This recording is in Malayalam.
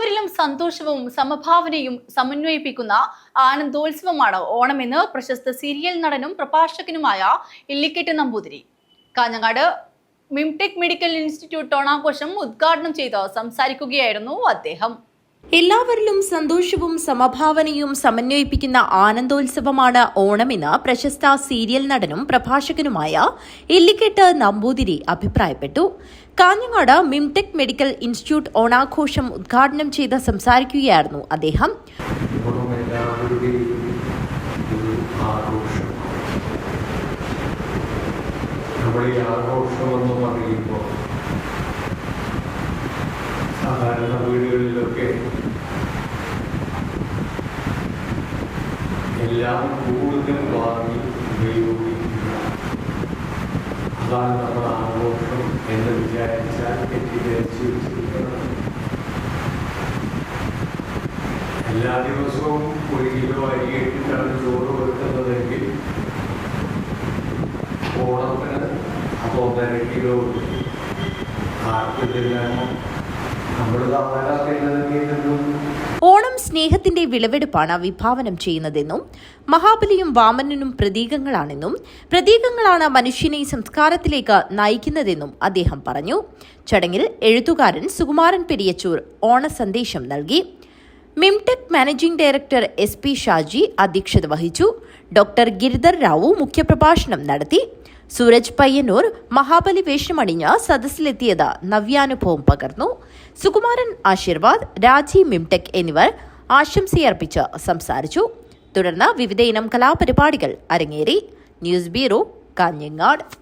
എല്ലാവരിലും സന്തോഷവും സമഭാവനയും സമന്വയിപ്പിക്കുന്ന ആനന്ദോത്സവമാണ് ഓണമെന്ന് പ്രശസ്ത സീരിയൽ നടനും പ്രഭാഷകനുമായ ഇല്ലിക്കെട്ട് നമ്പൂതിരി. കാഞ്ഞങ്ങാട് മിംടെക് മെഡിക്കൽ ഇൻസ്റ്റിറ്റ്യൂട്ട് ഓണാഘോഷം ഉദ്ഘാടനം ചെയ്ത് സംസാരിക്കുകയായിരുന്നു അദ്ദേഹം. എല്ലാവരിലും സന്തോഷവും സമഭാവനയും സമന്വയിപ്പിക്കുന്ന ആനന്ദോത്സവമാണ് ഓണമെന്ന് പ്രശസ്ത സീരിയൽ നടനും പ്രഭാഷകനുമായ ഇല്ലിക്കെട്ട് നമ്പൂതിരി അഭിപ്രായപ്പെട്ടു. കാഞ്ഞങ്ങാട് മിംടെക് മെഡിക്കൽ ഇൻസ്റ്റിറ്റ്യൂട്ട് ഓണാഘോഷം ഉദ്ഘാടനം ചെയ്ത് സംസാരിക്കുകയായിരുന്നു അദ്ദേഹം. ആഘോഷം. എന്ന് പറയുമ്പോൾ സാധാരണ വീടുകളിലൊക്കെ എല്ലാം കൂടുതൽ വാങ്ങി ഉപയോഗിക്കുക. അതാണ് നമ്മൾ ആഘോഷം എന്ന് വിചാരിച്ചാൽ തെറ്റിദ്ധരിച്ച് വെച്ചിരിക്കുന്നത്. എല്ലാ ദിവസവും ഒരു കിലോ അരി ഇട്ടിട്ടാണ് ചോറ് കൊടുക്കുന്നതെങ്കിൽ ഓണത്തിന് അപ്പോൾ ഒന്നര കിലോ ആർക്ക് തിന്നാനോ നമ്മൾ സാധാരണ തിന്നതെങ്കിലും ഓണം സ്നേഹത്തിന്റെ വിളവെടുപ്പാണ് വിഭാവനം ചെയ്യുന്നതെന്നും മഹാബലിയും വാമനനും പ്രതീകങ്ങളാണെന്നും പ്രതീകങ്ങളാണ് മനുഷ്യനെ സംസ്കാരത്തിലേക്ക് നയിക്കുന്നതെന്നും അദ്ദേഹം പറഞ്ഞു. ചടങ്ങിൽ എഴുത്തുകാരൻ സുകുമാരൻ പെരിയച്ചൂർ ഓണ സന്ദേശം നൽകി. മിംടെക് managing director S P Shaji അധ്യക്ഷത വഹിച്ചു. ഡോക്ടർ ഗിരിധർ റാവു മുഖ്യപ്രഭാഷണം നടത്തി. സൂരജ് പയ്യന്നൂർ മഹാബലി വേഷമണിഞ്ഞ് സദസ്സിലെത്തിയത് നവ്യാനുഭവം പകർന്നു. സുകുമാരൻ ആശീർവാദ് രാജി മിംടെക് എന്നിവർ ആശംസയർപ്പിച്ച് സംസാരിച്ചു. തുടർന്ന് വിവിധയിനം കലാപരിപാടികൾ അരങ്ങേറി. News bureau Kanhangad.